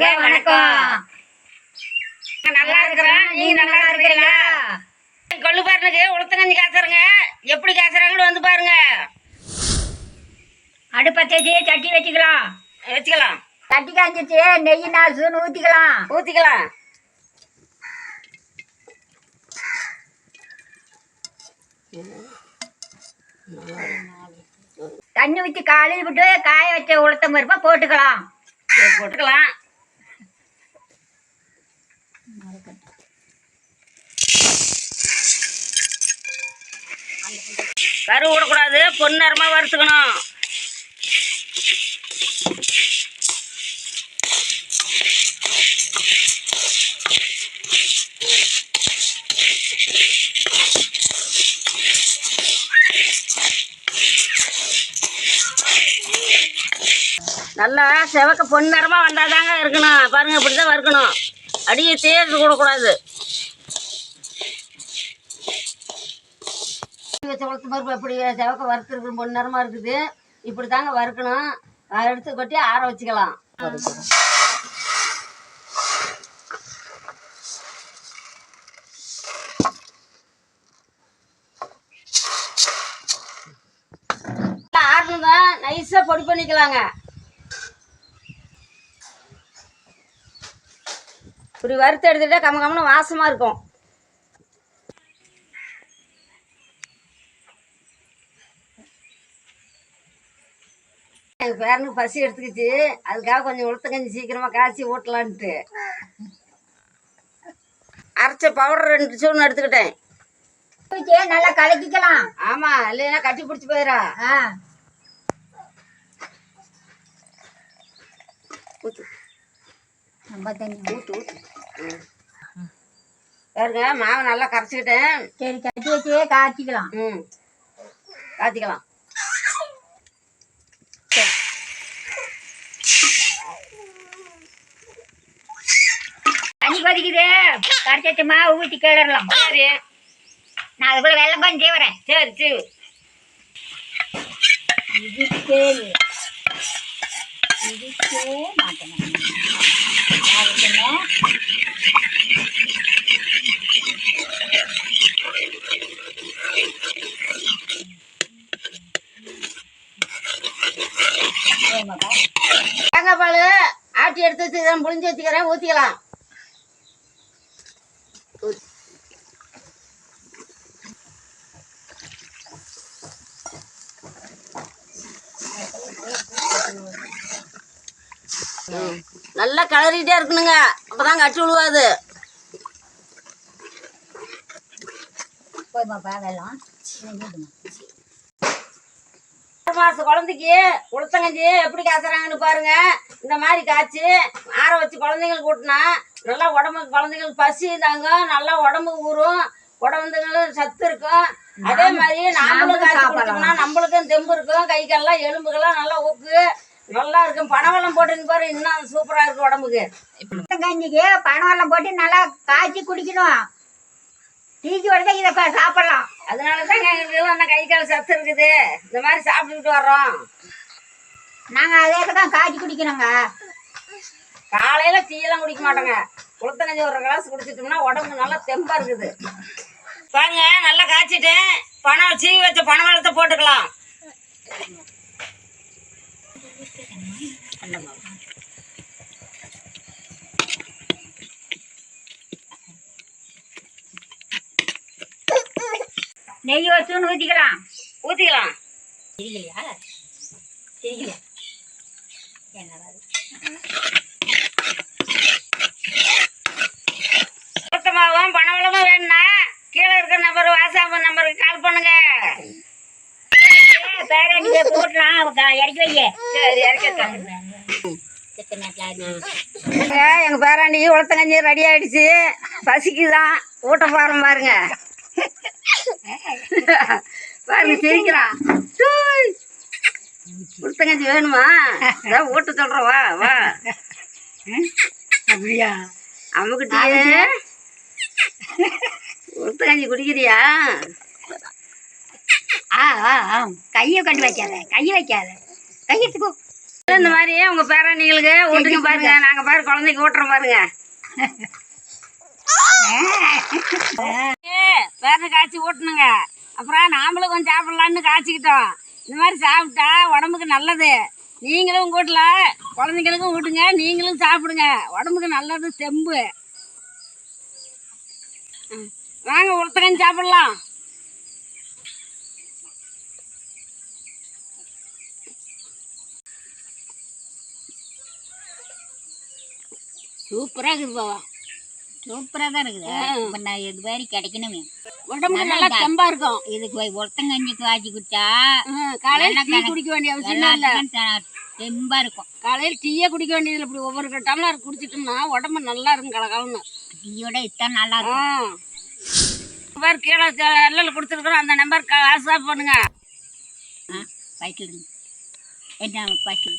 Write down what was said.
வாங்க வணக்கம். நல்லா இருக்கிறேன். நீங்க நல்லா இருக்கிறீங்களா? கொள்ளு பாருனுக்கு உளுத்தங்கஞ்சி காசுறங்க எப்படி காசுறாங்கன்னு வந்து பாருங்க. அடுப்பை தேய்ச்சி சட்டி வச்சுக்கலாம். வச்சுக்கலாம். சட்டி காஞ்சிச்சு நெய் ஸ்பூன் ஊற்றிக்கலாம் ஊத்திக்கலாம். தண்ணி ஊற்றி காலையில் விட்டு காய வச்ச உளுத்தம் பருப்பை போட்டுக்கலாம். போட்டுக்கலாம். கரு விடக்கூடாது பொன்னரமாக வறுத்துக்கணும். நல்லா செவக்க பொன்னரமா வந்தாதாங்க இருக்கணும். பாருங்க இப்படிதான் வறுக்கணும். அடியை தேர்ந்து கூடக்கூடாது வச்ச உளுத்து பருப்பு எப்படி செவக்க வறுத்துருக்கு பொன்னரமா இருக்குது. இப்படி தாங்க வறுக்கணும் எடுத்து கொட்டி ஆற வச்சுக்கலாம். ஆறணும் தான் நைஸாக பொடி பண்ணிக்கலாங்க. இப்படி வறுத்து எடுத்துட்டா கம்ம கம்மனு வாசமா இருக்கும். எங்கள் பேரனுக்கு பசி எடுத்துக்கிச்சு. அதுக்காக கொஞ்சம் உளுத்த கஞ்சி சீக்கிரமாக காய்ச்சி ஊட்டலான்ட்டு. அரைச்ச பவுடர் ரெண்டு ஸ்பூன் எடுத்துக்கிட்டேன். நல்லா கலக்கிக்கலாம். ஆமாம் இல்லைன்னா கட்டி பிடிச்சி போயிடா ஆ. ஊத்து. ஊத்து ஊத்து. பாருங்க மாவை நல்லா கரைச்சிக்கிட்டேன். சரி சட்டி வச்சே காய்ச்சிக்கலாம். ம். காய்ச்சிக்கலாம். தண்ணி கொதிக்குது. கரைச்சி மாவு ஊற்றி கிளறலாம். சரி. நான் அதுக்குள்ள வெள்ளம் கொஞ்சம் செய்வறேன் சரி சரி. இதுக்கே இதுக்கே மாட்டேன். தேங்காய் பால் ஆட்டி எடுத்து வச்சுக்கிறேன் புளிஞ்சு வச்சுக்கிறேன் ஊற்றிக்கலாம் நல்லா கிளறிட்டே இருக்கணுங்க. அப்பதான் கட்டி விழுவாது மாச குழந்தைக்கு உளுத்தங்கஞ்சி எப்படி காய்ச்சறாங்கன்னு பாருங்க. இந்த மாதிரி காய்ச்சி ஆற வச்சு குழந்தைங்களுக்கு ஊட்டினா நல்லா உடம்புக்கு குழந்தைங்களுக்கு பசி தாங்க நல்லா உடம்புக்கு ஊறும். உடம்புங்களுக்கு சத்து இருக்கும். அதே மாதிரி நாமளும் காய்ச்சி கொடுத்தோம்னா நம்மளுக்கும் தெம்பு இருக்கும். கை கால்லாம் எலும்புகள்லாம் நல்லா ஊக்கு. நல்லா இருக்கும் பனவெல்லம் போட்டுன்னு பாரு இன்னும் சூப்பரா இருக்கும் உடம்புக்கு. கஞ்சிக்கு பணம் எல்லாம் போட்டு நல்லா காய்ச்சி குடிக்கணும். தீச்சி உடனே இதை சாப்பிடலாம். அதனால தாங்க எங்களுக்கு கை கால் சத்து இருக்குது. இந்த மாதிரி சாப்பிட்டுக்கிட்டு வர்றோம். நாங்கள் அதே தான் காய்ச்சி குடிக்கணுங்க காலையில டீயெல்லாம் குடிக்க மாட்டோங்க. உளுத்தங்கஞ்சி ஒரு கிளாஸ் குடிச்சிட்டோம்னா உடம்பு நல்லா தெம்பா இருக்குது. பாருங்க நல்லா காய்ச்சிட்டேன் பணம் சீவி வச்ச வெள்ளத்தை போட்டுக்கலாம். நெய் வச்சுன்னு ஊற்றிக்கலாம் ஊத்திக்கலாம். தெரியலையா தெரியல என்னடா பனை வெள்ளமும் வேணும்னா கீழே இருக்க நம்பர் வாட்ஸ்அப் நம்பருக்கு கால் பண்ணுங்க. பேரண்டியை போட்டுலாம் இறக்கி வைய சரி இறக்கிட்டாங்க எங்க பேராண்டி உளுத்தங்கஞ்சி ரெடி ஆயிடுச்சு. பசிக்குதான். ஊட்ட போறோம் பாருங்க. பாருங்க சிரிக்கிறான் டூய். உளுத்தங்கஞ்சி வேணுமா? அதான் ஊட்ட சொல்றோம் வா வா. அப்படியா? அம்முக்கிட்டே உளுத்தங்கஞ்சி குடிக்கிறியா? ஆ ஆ ஆ கையை கண்டு வைக்காத கையை வைக்காத. கையெடுத்துக்கோ இந்த மாதிரி உங்க பேரணிகளுக்கு ஊட்டுங்க பாருங்க. நாங்க பாரு குழந்தைக்கு ஊட்டுறோம் பாருங்க. பேரனை காய்ச்சி ஊட்டணுங்க அப்புறம் நாமளும் கொஞ்சம் சாப்பிடலான்னு காய்ச்சிக்கிட்டோம். இந்த மாதிரி சாப்பிட்டா உடம்புக்கு நல்லது. நீங்களும் உங்க வீட்டுல குழந்தைங்களுக்கும் ஊட்டுங்க நீங்களும் சாப்பிடுங்க. உடம்புக்கு நல்லது செம்பு. வாங்க உளுத்தங்கஞ்சி சாப்பிடலாம். சூப்பரா இருக்குது பாவா சூப்பரா தான் இருக்குது. இப்ப நான் இது மாதிரி கிடைக்கணுமே. உடம்புக்கு நல்லா தெம்பா இருக்கும். இதுக்கு போய் ஒருத்தங்கஞ்சி காய்ச்சி குடிச்சா காலையில டீ. குடிக்க வேண்டிய அவசியம் இல்ல. தெம்பா இருக்கும். காலையில டீயே குடிக்க வேண்டியதில்லை. இப்படி ஒவ்வொரு டம்ளர் குடிச்சிட்டோம்னா உடம்பு நல்லா இருக்கும் கலகலன்னு. டீயோட இத்தான் நல்லா இருக்கும். நம்பர் கீழே எல்லாம் கொடுத்துருக்குறோம் அந்த நம்பர் வாட்ஸ்அப் பண்ணுங்க. ஆ, இருந்து. என்ன பசி